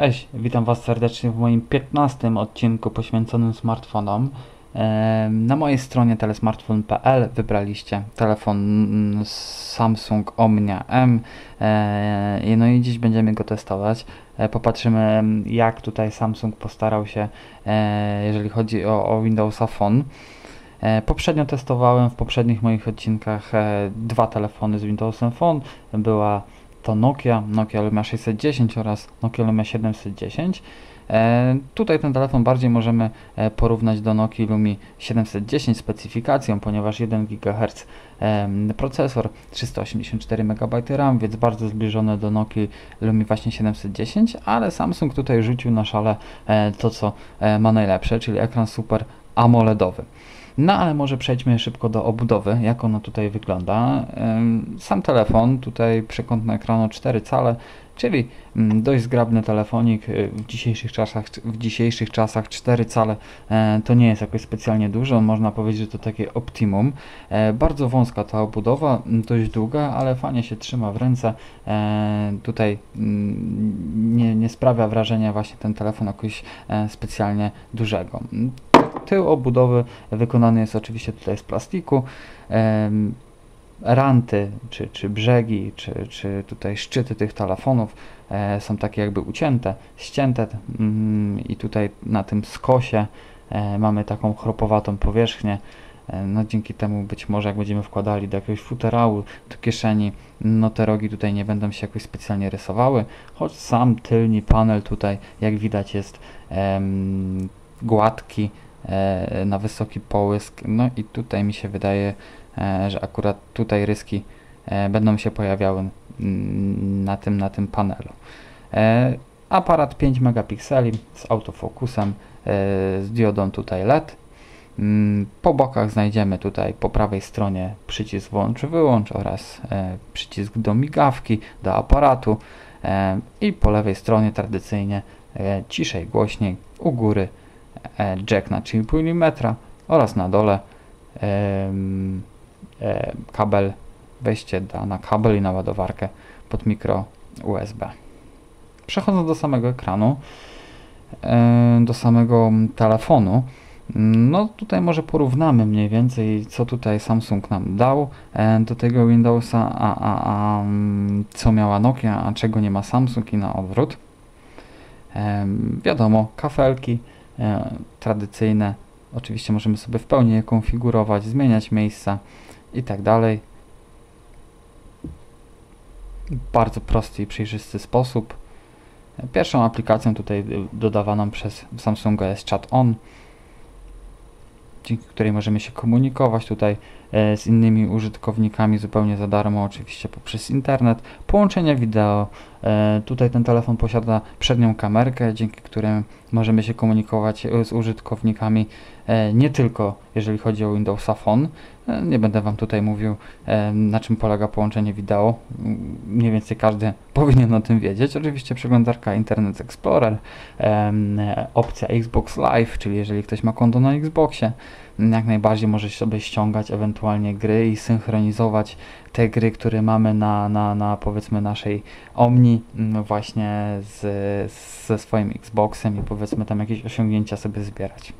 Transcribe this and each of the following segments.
Cześć, witam Was serdecznie w moim 15 odcinku poświęconym smartfonom. Na mojej stronie telesmartfon.pl wybraliście telefon Samsung Omnia M. E, No i dziś będziemy go testować. E, Popatrzymy jak tutaj Samsung postarał się, e, jeżeli chodzi o, o Phone. Poprzednio testowałem w poprzednich moich odcinkach dwa telefony z Windowsem Phone. Była to Nokia, Nokia Lumia 610 oraz Nokia Lumia 710. E, tutaj ten telefon bardziej możemy e, porównać do Nokii Lumii 710 specyfikacją, ponieważ 1 GHz e, procesor, 384 MB RAM, więc bardzo zbliżone do Nokii Lumii właśnie 710, ale Samsung tutaj rzucił na szale to, co ma najlepsze, czyli ekran super AMOLEDowy. No ale może przejdźmy szybko do obudowy, jak ona tutaj wygląda. Sam telefon, tutaj przekątne ekranu 4 cale, czyli mm, dość zgrabny telefonik y, w dzisiejszych czasach, w dzisiejszych czasach 4 cale e, to nie jest jakoś specjalnie dużo, można powiedzieć, że to takie optimum. E, Bardzo wąska ta obudowa, dość długa, ale fajnie się trzyma w ręce. E, Tutaj mm, nie, nie sprawia wrażenia właśnie ten telefon jakoś specjalnie dużego. Tył obudowy wykonany jest oczywiście tutaj z plastiku. Ranty, czy, czy brzegi, czy, czy tutaj szczyty tych telefonów e, są takie jakby ucięte, ścięte mm, i tutaj na tym skosie e, mamy taką chropowatą powierzchnię. E, No dzięki temu być może jak będziemy wkładali do jakiegoś futerału, do kieszeni, no te rogi tutaj nie będą się jakoś specjalnie rysowały, choć sam tylni panel tutaj jak widać jest em, gładki, na wysoki połysk. No i tutaj mi się wydaje, e, że akurat tutaj ryski e, będą się pojawiały na tym, na tym panelu. E, Aparat 5 megapikseli z autofokusem, e, z diodą tutaj LED. Mm, Po bokach znajdziemy tutaj po prawej stronie przycisk włącz wyłącz oraz e, przycisk do migawki, do aparatu e, i po lewej stronie tradycyjnie e, ciszej, głośniej u góry e, jack na 3,5 mm oraz na dole e, kabel, wejście na kabel i na ładowarkę pod mikro USB. Przechodząc do samego ekranu, e, do samego telefonu, no tutaj może porównamy mniej więcej co tutaj Samsung nam dał e, do tego Windowsa, a, a, a co miała Nokia, a czego nie ma Samsung i na odwrót. Wiadomo, kafelki e, tradycyjne. Oczywiście możemy sobie w pełni je konfigurować, zmieniać miejsca i tak dalej. Bardzo prosty i przejrzysty sposób. E, Pierwszą aplikacją tutaj dodawaną przez Samsunga jest Chat On, dzięki której możemy się komunikować tutaj e, z innymi użytkownikami zupełnie za darmo, oczywiście poprzez internet. Połączenie wideo. E, Tutaj ten telefon posiada przednią kamerkę, dzięki której możemy się komunikować e, z użytkownikami e, nie tylko jeżeli chodzi o Windowsa Phone. E, Nie będę Wam tutaj mówił na czym polega połączenie wideo. M, Mniej więcej każdy powinien o tym wiedzieć. Oczywiście przeglądarka Internet Explorer, opcja Xbox Live, czyli jeżeli ktoś ma konto na Xboxie, jak najbardziej może sobie ściągać ewentualnie gry i synchronizować te gry, które mamy na, na, na powiedzmy naszej Omni właśnie z, ze swoim Xboxem i powiedzmy tam jakieś osiągnięcia sobie zbierać.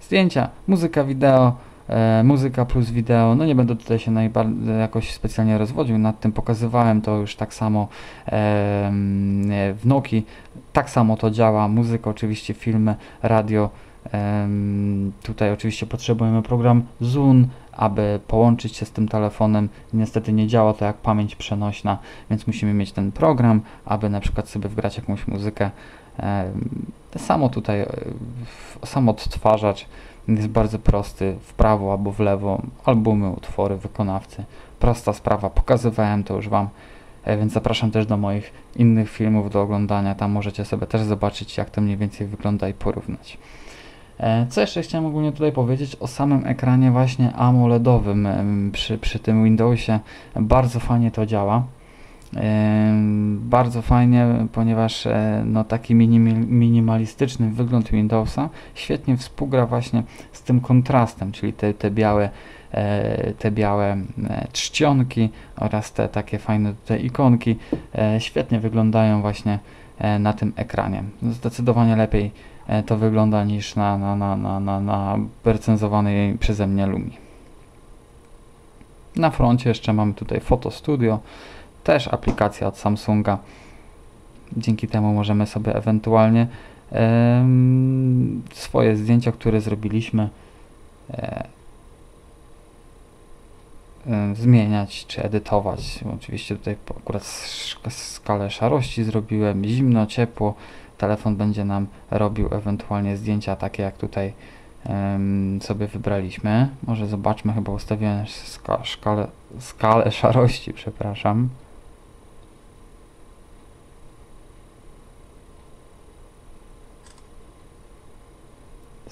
Zdjęcia, muzyka, wideo, e, muzyka plus wideo. No nie będę tutaj się jakoś specjalnie rozwodził nad tym. Pokazywałem to już tak samo em, w Nokii. Tak samo to działa. Muzyka, oczywiście filmy, radio. Em, tutaj oczywiście potrzebujemy program Zoom, aby połączyć się z tym telefonem. Niestety nie działa to jak pamięć przenośna, więc musimy mieć ten program, aby na przykład sobie wgrać jakąś muzykę. Samo tutaj, e, sam odtwarzacz jest bardzo prosty, w prawo albo w lewo, albumy, utwory, wykonawcy. Prosta sprawa, pokazywałem to już Wam, e, więc zapraszam też do moich innych filmów do oglądania. Tam możecie sobie też zobaczyć, jak to mniej więcej wygląda i porównać. E, Co jeszcze chciałem ogólnie tutaj powiedzieć o samym ekranie właśnie AMOLEDowym przy, przy tym Windowsie. Bardzo fajnie to działa. Bardzo fajnie, ponieważ e, no, taki minimalistyczny wygląd Windowsa świetnie współgra właśnie z tym kontrastem, czyli te, te białe e, te białe e, czcionki oraz te takie fajne te ikonki świetnie wyglądają właśnie na tym ekranie. Zdecydowanie lepiej to wygląda niż na, na, na, na, na, na recenzowanej przeze mnie Lumi. Na froncie jeszcze mamy tutaj Photo Studio, też aplikacja od Samsunga. Dzięki temu możemy sobie ewentualnie swoje zdjęcia, które zrobiliśmy, e, zmieniać czy edytować. Oczywiście tutaj akurat skalę szarości zrobiłem, zimno, ciepło. Telefon będzie nam robił ewentualnie zdjęcia takie jak tutaj sobie wybraliśmy. Może zobaczmy, chyba ustawiłem szkalę, skalę szarości, przepraszam.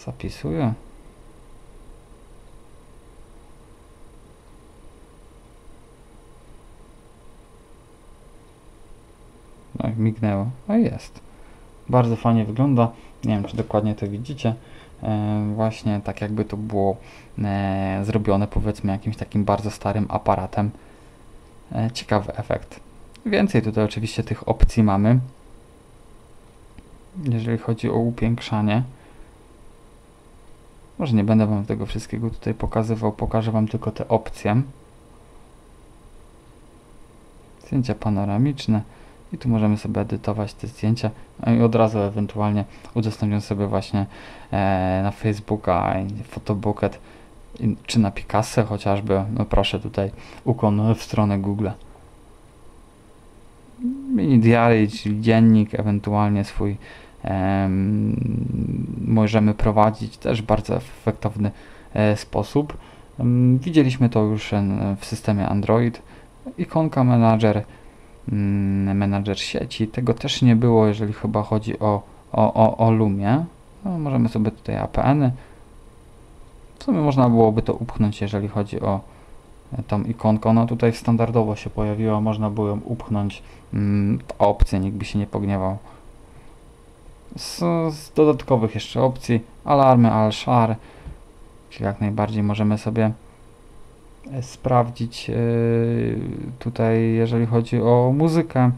Zapisuję. No i mignęło. No i jest. Bardzo fajnie wygląda. Nie wiem, czy dokładnie to widzicie. E, właśnie tak jakby to było e, zrobione powiedzmy jakimś takim bardzo starym aparatem. E, ciekawy efekt. Więcej tutaj oczywiście tych opcji mamy. Jeżeli chodzi o upiększanie. Może nie będę Wam tego wszystkiego tutaj pokazywał, pokażę Wam tylko te opcje. Zdjęcia panoramiczne i tu możemy sobie edytować te zdjęcia no i od razu ewentualnie udostępnię sobie właśnie e, na Facebooka, Photobucket czy na Picasso chociażby. No proszę tutaj ukłon w stronę Google. Mini diary, dziennik, ewentualnie swój możemy prowadzić też bardzo efektowny e, sposób. Widzieliśmy to już w systemie Android. Ikonka Manager, mm, Manager sieci. Tego też nie było, jeżeli chyba chodzi o, o, o, o Lumie. No, możemy sobie tutaj APN-y. W sumie można byłoby to upchnąć, jeżeli chodzi o e, tą ikonkę. Ona tutaj standardowo się pojawiła, można było ją upchnąć mm, w opcję, nikt by się nie pogniewał. Z, z dodatkowych jeszcze opcji alarmy Al-Shar, czyli jak najbardziej możemy sobie e, sprawdzić yy, tutaj, jeżeli chodzi o muzykę.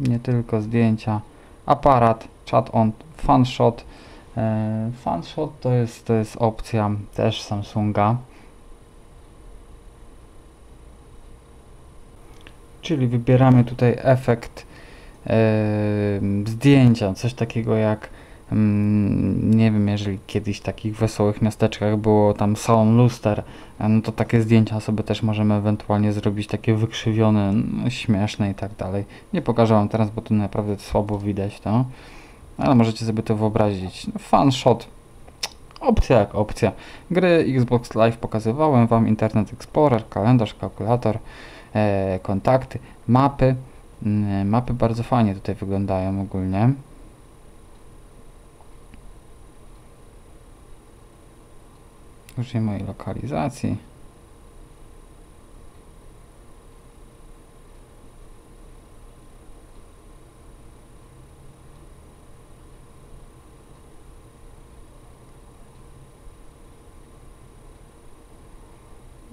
Nie tylko zdjęcia, aparat, chat on, fanshot. Yy, fanshot to jest, to jest opcja też Samsunga. Czyli wybieramy tutaj efekt yy, zdjęcia, coś takiego jak yy, nie wiem, jeżeli kiedyś w takich wesołych miasteczkach było tam salon luster, no to takie zdjęcia sobie też możemy ewentualnie zrobić, takie wykrzywione, no, śmieszne i tak dalej. Nie pokażę wam teraz, bo tu naprawdę słabo widać to, ale możecie sobie to wyobrazić. No, fun shot, opcja jak opcja. Gry Xbox Live pokazywałem wam, Internet Explorer, kalendarz, kalkulator, kontakty, mapy. Mm, mapy bardzo fajnie tutaj wyglądają ogólnie. Użyję mojej lokalizacji.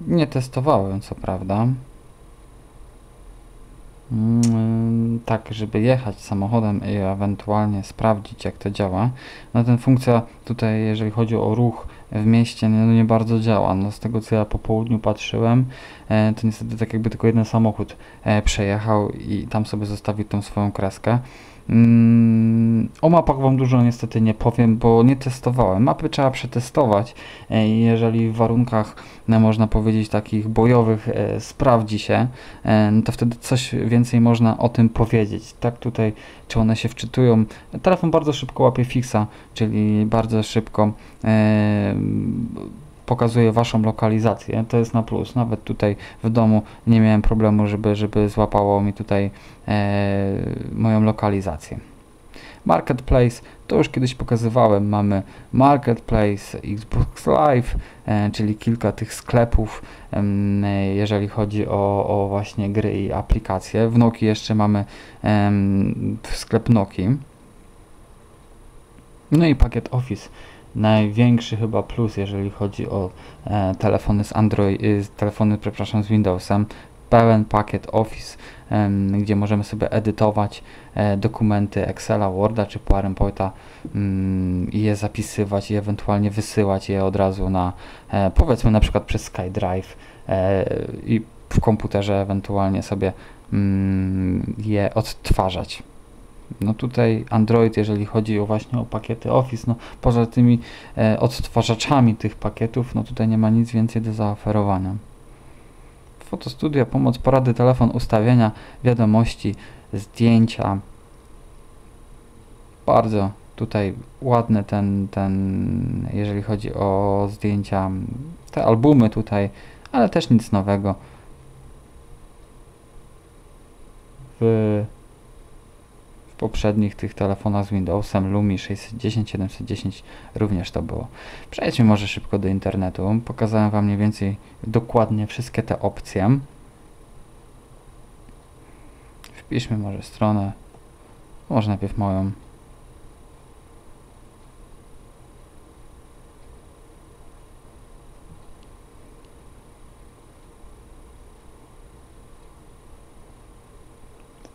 Nie testowałem, co prawda. Mm, tak, żeby jechać samochodem i ewentualnie sprawdzić jak to działa. No ten funkcja tutaj, jeżeli chodzi o ruch w mieście, no nie bardzo działa. No z tego co ja po południu patrzyłem, e, to niestety tak jakby tylko jeden samochód e, przejechał i tam sobie zostawił tą swoją kreskę. Mm, o mapach Wam dużo niestety nie powiem, bo nie testowałem. Mapy trzeba przetestować. E, jeżeli w warunkach, no, można powiedzieć, takich bojowych e, sprawdzi się, e, no to wtedy coś więcej można o tym powiedzieć. Tak tutaj, czy one się wczytują. Telefon bardzo szybko łapie fixa, czyli bardzo szybko pokazuje Waszą lokalizację. To jest na plus. Nawet tutaj w domu nie miałem problemu, żeby, żeby złapało mi tutaj e, moją lokalizację. Marketplace, to już kiedyś pokazywałem, mamy Marketplace, Xbox Live, e, czyli kilka tych sklepów, jeżeli chodzi o, o, właśnie gry i aplikacje. W Noki jeszcze mamy sklep Noki. No i pakiet Office największy chyba plus, jeżeli chodzi o e, telefony z Android, y, telefony, przepraszam, z Windowsem. pełen pakiet Office, gdzie możemy sobie edytować e, dokumenty Excela, Worda czy PowerPointa mm, je zapisywać i ewentualnie wysyłać je od razu na e, powiedzmy na przykład przez SkyDrive e, i w komputerze ewentualnie sobie mm, je odtwarzać. No tutaj Android, jeżeli chodzi o właśnie o pakiety Office, no poza tymi e, odtwarzaczami tych pakietów, no tutaj nie ma nic więcej do zaoferowania. Fotostudia, pomoc, porady, telefon, ustawienia, wiadomości, zdjęcia. Bardzo tutaj ładny ten, ten, jeżeli chodzi o zdjęcia, te albumy tutaj, ale też nic nowego. W poprzednich tych telefonach z Windowsem Lumi 610, 710 również to było. Przejdźmy może szybko do internetu. Pokazałem Wam mniej więcej dokładnie wszystkie te opcje. Wpiszmy może stronę, może najpierw moją.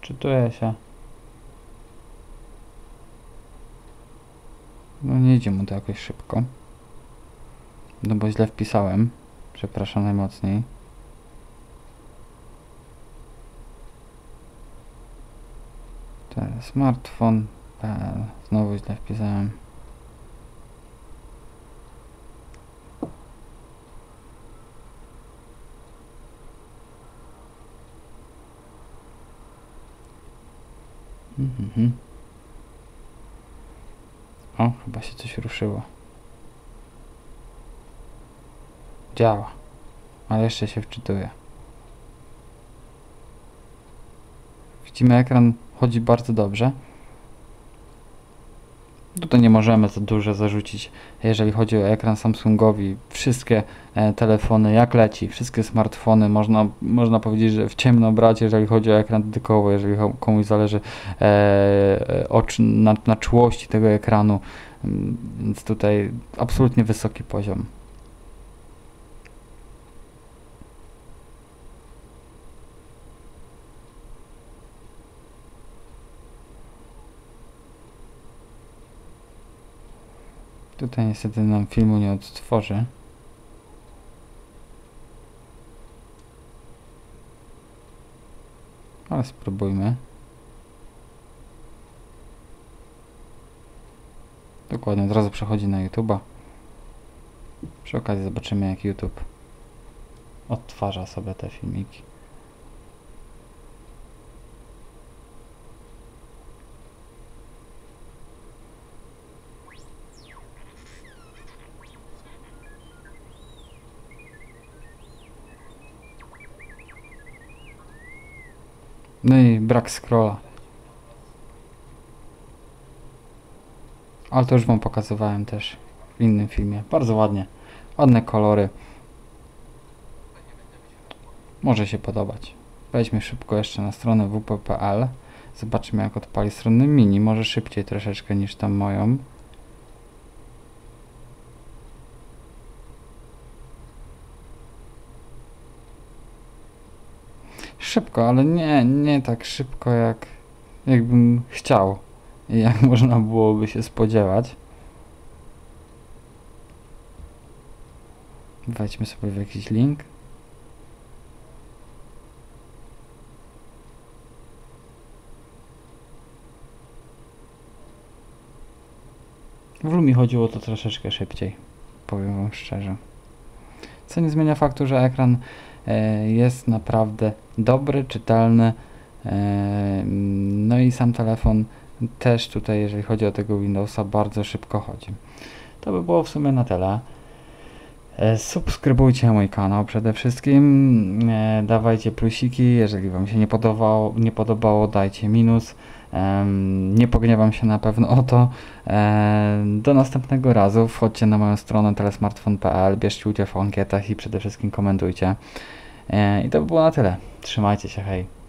Czytuje się. No nie idzie mu to jakoś szybko. No bo źle wpisałem. Przepraszam najmocniej. Ten smartfon. PL. Znowu źle wpisałem. Mhm. Chyba się coś ruszyło. Działa. Ale jeszcze się wczytuje. Widzimy, ekran chodzi bardzo dobrze. Tutaj nie możemy za dużo zarzucić, jeżeli chodzi o ekran Samsungowi. Wszystkie e, telefony, jak leci, wszystkie smartfony, można, można powiedzieć, że w ciemno brać, jeżeli chodzi o ekran dotykowy, jeżeli komuś zależy e, e na, na czułości tego ekranu, mm, więc tutaj absolutnie wysoki poziom. Tutaj niestety nam filmu nie odtworzy. Ale spróbujmy. Dokładnie, od razu przechodzi na YouTube'a. Przy okazji zobaczymy jak YouTube odtwarza sobie te filmiki. No i brak scrolla. Ale to już wam pokazywałem też w innym filmie. Bardzo ładnie. Ładne kolory. Może się podobać. Wejdźmy szybko jeszcze na stronę wp.pl. Zobaczymy jak odpali stronę mini. Może szybciej troszeczkę niż tam moją. Szybko, ale nie, nie tak szybko jak jakbym chciał i jak można byłoby się spodziewać. Wejdźmy sobie w jakiś link. W Lumi chodziło to troszeczkę szybciej, powiem wam szczerze. Co nie zmienia faktu, że ekran jest naprawdę dobry, czytelny. E, no i sam telefon też tutaj, jeżeli chodzi o tego Windowsa, bardzo szybko chodzi. To by było w sumie na tyle. E, subskrybujcie mój kanał przede wszystkim, dawajcie plusiki, jeżeli Wam się nie podobało, nie podobało dajcie minus, nie pogniewam się na pewno o to. Do następnego razu, wchodźcie na moją stronę telesmartfon.pl, bierzcie udział w ankietach i przede wszystkim komentujcie. I to by było na tyle. Trzymajcie się, hej.